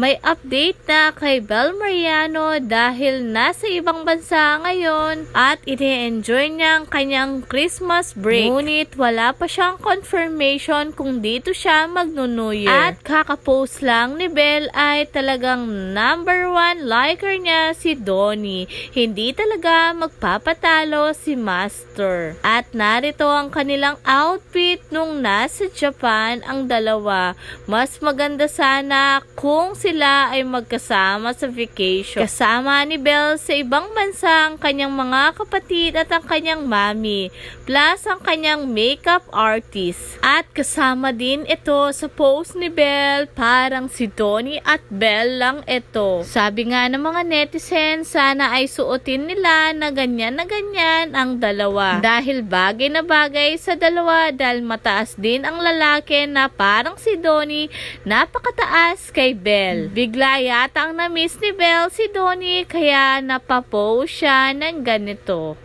May update na kay Bel Mariano dahil nasa ibang bansa ngayon at ini-enjoy niya ang kanyang Christmas break. Ngunit wala pa siyang confirmation kung dito siya magno-New Year. At kakapost lang ni Bel ay talagang number one liker niya si Donnie. Hindi talaga magpapatalo si Master. At narito ang kanilang outfit nung nasa Japan ang dalawa. Mas maganda sana kung sila ay magkasama sa vacation. Kasama ni Belle sa ibang bansa ang kanyang mga kapatid at ang kanyang mami. Plus ang kanyang makeup artist. At kasama din ito sa post ni Belle parang si Donnie at Belle lang ito. Sabi nga ng mga netizens sana ay suotin nila na ganyan na ganyan ang dalawa. Dahil bagay na bagay sa dalawa dahil mataas din ang lalaki na parang si Donnie napakataas kay Belle. Bigla yata ang na-miss ni Belle si Donnie kaya napapost siya ng ganito.